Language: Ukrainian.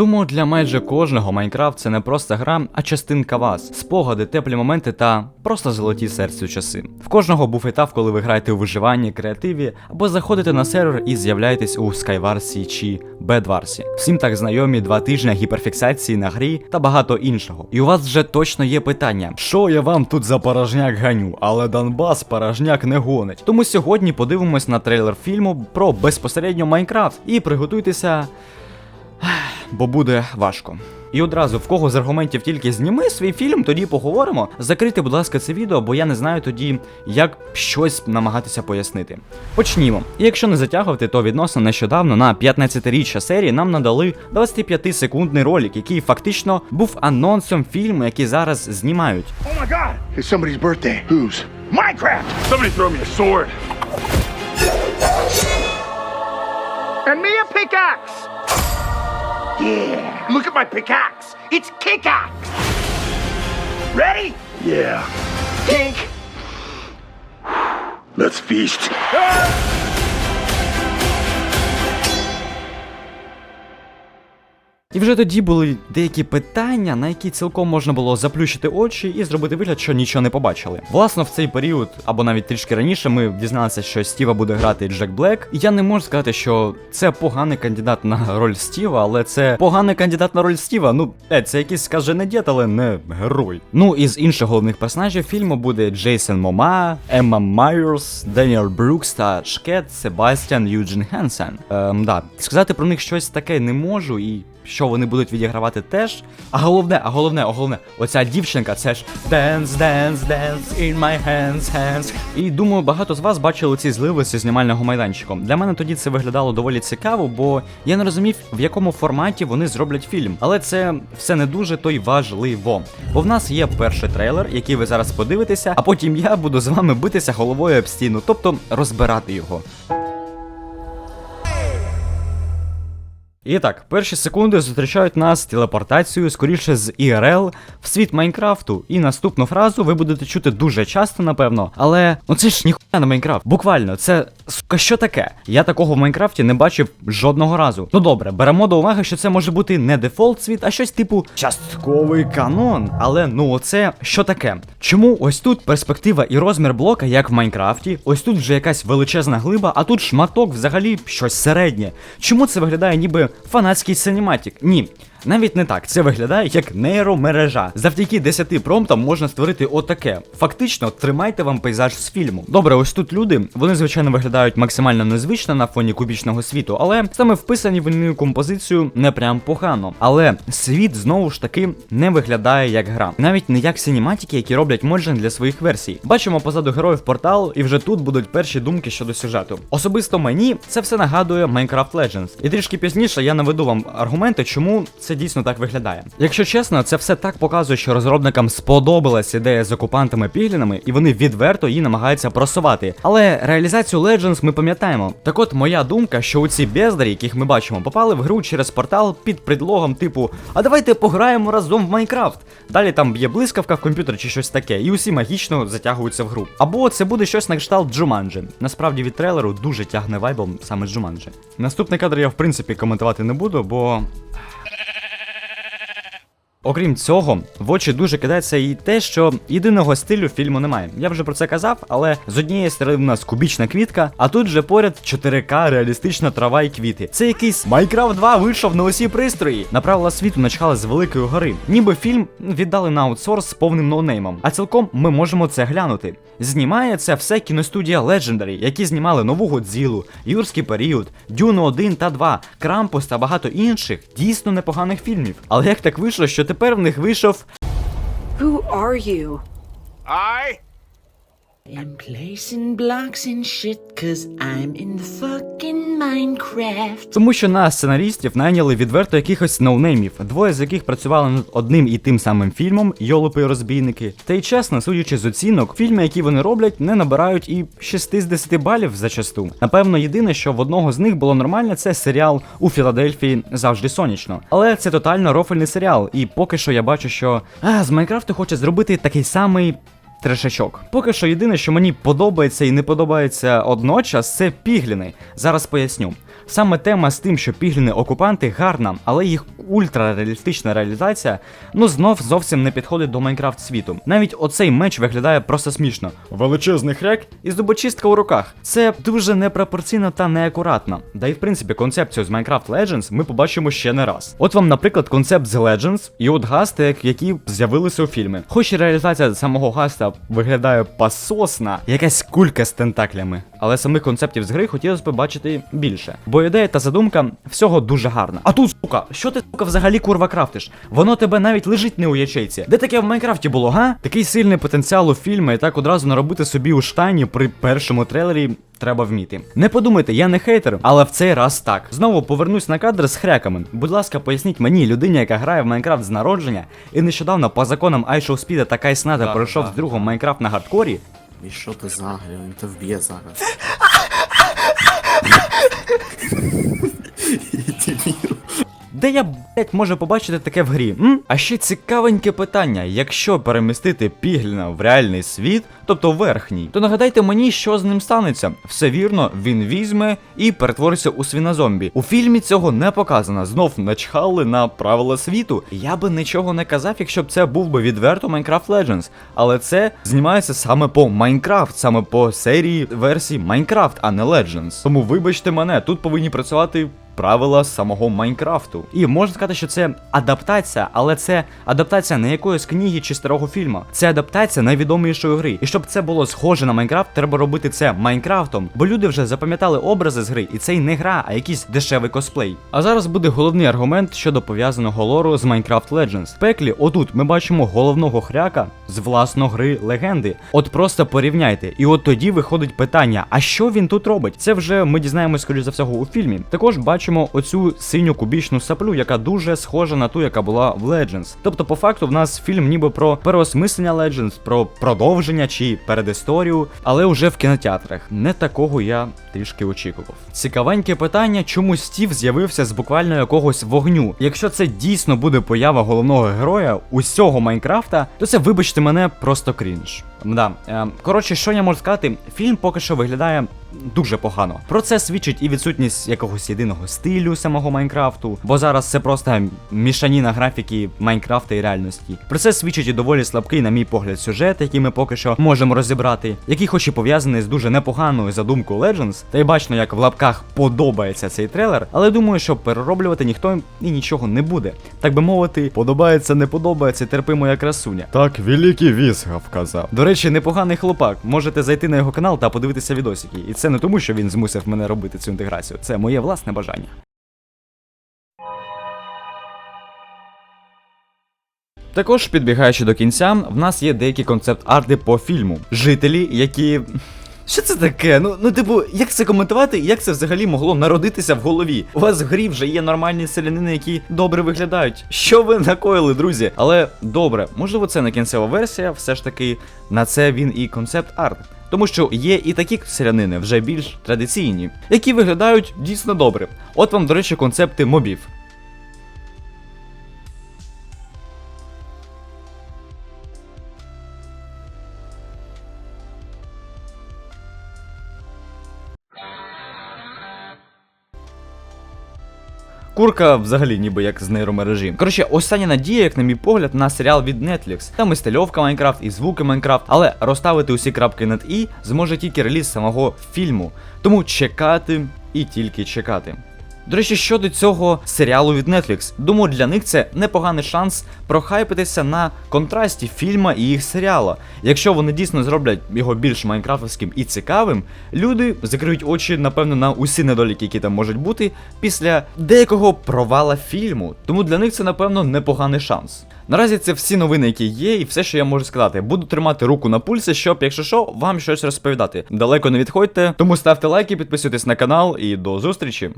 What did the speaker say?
Думаю, для майже кожного Майнкрафт це не просто гра, а частинка вас, спогади, теплі моменти та просто золоті серцю часи. В кожного був етап, коли ви граєте у виживанні, креативі, або заходите на сервер і з'являєтесь у Skywars чи Bedwars. Всім так знайомі два тижні гіперфіксації на грі та багато іншого. І у вас вже точно є питання: що я вам тут за порожняк ганю, але Донбас порожняк не гонить. Тому сьогодні подивимось на трейлер фільму про безпосередньо Майнкрафт і приготуйтеся бо буде важко. І одразу в кого з аргументів тільки зніми свій фільм, тоді поговоримо. Закрийте, будь ласка, це відео, бо я не знаю тоді, як щось намагатися пояснити. Почнімо. І якщо не затягувати, то відносно нещодавно на 15-річчя серії нам надали 25-секундний ролик, який фактично був анонсом фільму, який зараз знімають. Oh. Whose? Minecraft! Somebody throw me a sword. And me a pickaxe! Yeah! Look at my pickaxe! It's kickaxe! Ready? Yeah. Pink! Let's feast. Ah! І вже тоді були деякі питання, на які цілком можна було заплющити очі і зробити вигляд, що нічого не побачили. Власно, в цей період, або навіть трішки раніше, ми дізналися, що Стіва буде грати Джек Блек. Я не можу сказати, що це поганий кандидат на роль Стіва, але це поганий кандидат на роль Стіва. Ну, е, це якийсь скажений дід, але не герой. Ну і з інших головних персонажів фільму буде Джейсон Мома, Емма Майерс, Деніел Брукс та Шкет Себастьян Юджин Хенсен. Ем, да. Сказати про них щось таке не можу і. Що вони будуть відігравати теж. А головне, а головне, а головне, оця дівчинка, це ж dance, dance, dance in my hands, hands. І думаю, багато з вас бачили ці зливи зі знімального майданчику. Для мене тоді це виглядало доволі цікаво, бо я не розумів, в якому форматі вони зроблять фільм. Але це все не дуже то й важливо. Бо в нас є перший трейлер, який ви зараз подивитеся, а потім я буду з вами битися головою об стіну, тобто розбирати його. І так, перші секунди зустрічають нас телепортацією скоріше з ІРЛ в світ Майнкрафту. І наступну фразу ви будете чути дуже часто, напевно. Але ну це ж ніхуя не Майнкрафт. Буквально, це сука, що таке? Я такого в Майнкрафті не бачив жодного разу. Ну добре, беремо до уваги, що це може бути не дефолт світ, а щось типу частковий канон. Але ну оце що таке? Чому ось тут перспектива і розмір блока, як в Майнкрафті, ось тут вже якась величезна глиба, а тут шматок взагалі щось середнє. Чому це виглядає ніби фанатський синематік? Ні. Навіть не так, це виглядає як нейромережа. Завдяки 10 промптам можна створити отаке. Фактично, тримайте вам пейзаж з фільму. Добре, ось тут люди, вони звичайно виглядають максимально незвично на фоні кубічного світу, але саме вписані в лінію композицію не прям погано. Але світ знову ж таки не виглядає як гра, навіть не як синематики, які роблять моджен для своїх версій. Бачимо позаду героїв портал, і вже тут будуть перші думки щодо сюжету. Особисто мені це все нагадує Minecraft Legends. І трішки пізніше я наведу вам аргументи, чому це дійсно так виглядає. Якщо чесно, це все так показує, що розробникам сподобалась ідея з окупантами піглінами, і вони відверто її намагаються просувати. Але реалізацію Legends ми пам'ятаємо. Так от моя думка, що у ці бездарі, яких ми бачимо, попали в гру через портал під предлогом, типу, а давайте пограємо разом в Майнкрафт. Далі там є блискавка в комп'ютер чи щось таке, і усі магічно затягуються в гру. Або це буде щось на кшталт Джуманджі. Насправді від трейлеру дуже тягне вайбом саме з Джуманджі. Наступний кадр я в принципі коментувати не буду, бо. Окрім цього, в очі дуже кидається і те, що єдиного стилю фільму немає. Я вже про це казав, але з однієї сторони в нас кубічна квітка, а тут же поряд 4К реалістична трава і квіти. Це якийсь Minecraft 2 вийшов на усі пристрої. На правила світу начхали з великої гори. Ніби фільм віддали на аутсорс з повним ноунеймом. А цілком ми можемо це глянути. Знімає це все кіностудія Legendary, які знімали нову Годзілу, Юрський період, Дюну 1 та 2, Крампус та багато інших дійсно непоганих фільмів. Але як так вийшло, що тепер в них вийшов Who are you? I I'm placing blocks and shit, cause I'm in the fucking Minecraft. Тому що на сценарістів найняли відверто якихось ноунеймів, двоє з яких працювали над одним і тим самим фільмом Йолопи і розбійники. Та й чесно, судячи з оцінок, фільми, які вони роблять, не набирають і 6 з 10 балів зачасту. Напевно, єдине, що в одного з них було нормальне, це серіал у Філадельфії завжди сонячно. Але це тотально рофельний серіал, і поки що я бачу, що а, з Майнкрафту хоче зробити такий самий трешачок. Поки що єдине, що мені подобається і не подобається одночас, це пігліни. Зараз поясню. Саме тема з тим, що пігліни окупанти гарна, але їх ультрареалістична реалізація ну знов зовсім не підходить до Майнкрафт світу. Навіть оцей меч виглядає просто смішно. Величезний хрек і зубочистка у руках. Це дуже непропорційно та неакуратно. Да і в принципі концепцію з Minecraft Legends ми побачимо ще не раз. От вам, наприклад, концепт з Legends і от гасти, які з'явилися у фільмі. Хоч і реалізація самого гаста виглядає пасосна, якась кулька з тентаклями. Але самих концептів з гри хотілося б бачити більше. Бо ідея та задумка всього дуже гарна. А тут, сука, що ти сука взагалі курва крафтиш? Воно тебе навіть лежить не у ячейці. Де таке в Майнкрафті було, га? Такий сильний потенціал у фільмі, і так одразу наробити собі у штані при першому трейлері. Треба вміти. Не подумайте, я не хейтер, але в цей раз так. Знову повернусь на кадр з хряками. Будь ласка, поясніть мені, людині, яка грає в Майнкрафт з народження, і нещодавно по законам iShowSpeed та Кайснада пройшов з другом Майнкрафт на гардкорі. І що ти загрів? Він тебе вб'є зараз. Де я, блять, можу побачити таке в грі? М? А ще цікавеньке питання: якщо перемістити Пігліна в реальний світ, тобто верхній, то нагадайте мені, що з ним станеться. Все вірно, він візьме і перетвориться у свінозомбі. У фільмі цього не показано. Знов начхали на правила світу. Я би нічого не казав, якщо б це був би відверто Minecraft Legends. Але це знімається саме по Minecraft, саме по серії версії Minecraft, а не Legends. Тому вибачте мене, тут повинні працювати правила самого Майнкрафту. І можна сказати, що це адаптація, але це адаптація не якоїсь книги чи старого фільму. Це адаптація найвідомішої гри. І щоб це було схоже на Майнкрафт, треба робити це Майнкрафтом. Бо люди вже запам'ятали образи з гри, і це й не гра, а якийсь дешевий косплей. А зараз буде головний аргумент щодо пов'язаного лору з Minecraft Legends. В пеклі, отут ми бачимо головного хряка з власної гри легенди. От просто порівняйте. І от тоді виходить питання: а що він тут робить? Це вже ми дізнаємось, скоріш за всього, у фільмі. Також бачимо оцю синю кубічну саплю, яка дуже схожа на ту, яка була в Legends. Тобто, по факту, в нас фільм ніби про переосмислення Legends, про продовження чи передісторію, але вже в кінотеатрах. Не такого я трішки очікував. Цікавеньке питання, чому Стів з'явився з буквально якогось вогню. Якщо це дійсно буде поява головного героя усього Майнкрафта, то це, вибачте мене, просто крінж. Да. Е, коротше, що я можу сказати, фільм поки що виглядає дуже погано. Про це свідчить і відсутність якогось єдиного стилю самого Майнкрафту, бо зараз це просто мішаніна графіки Майнкрафта і реальності. Про це свідчить і доволі слабкий, на мій погляд, сюжет, який ми поки що можемо розібрати, який хоч і пов'язаний з дуже непоганою задумкою Legends, та й бачно, як в лапках подобається цей трейлер, але думаю, що перероблювати ніхто і нічого не буде. Так би мовити, подобається, не подобається, терпимо як красуня. Так, великий Вісгав казав. До речі, непоганий хлопак. Можете зайти на його канал та подивитися відосики. І це не тому, що він змусив мене робити цю інтеграцію. Це моє власне бажання. Також, підбігаючи до кінця, в нас є деякі концепт-арти по фільму. Жителі, які. Що це таке? Ну, ну, типу, як це коментувати, як це взагалі могло народитися в голові? У вас в грі вже є нормальні селянини, які добре виглядають. Що ви накоїли, друзі? Але добре, можливо, це не кінцева версія, все ж таки на це він і концепт-арт. Тому що є і такі селянини, вже більш традиційні, які виглядають дійсно добре. От вам, до речі, концепти мобів. Курка взагалі ніби як з нейромережі. Коротше, остання надія, як на мій погляд, на серіал від Netflix. Там і стильовка Майнкрафт, і звуки Майнкрафт, але розставити усі крапки над і зможе тільки реліз самого фільму. Тому чекати і тільки чекати. До речі, щодо цього серіалу від Netflix, думаю, для них це непоганий шанс прохайпитися на контрасті фільма і їх серіала. Якщо вони дійсно зроблять його більш майнкрафтовським і цікавим, люди закриють очі, напевно, на усі недоліки, які там можуть бути, після деякого провала фільму. Тому для них це, напевно, непоганий шанс. Наразі це всі новини, які є, і все, що я можу сказати. Буду тримати руку на пульсі, щоб, якщо що, вам щось розповідати. Далеко не відходьте, тому ставте лайки, підписуйтесь на канал і до зустрічі.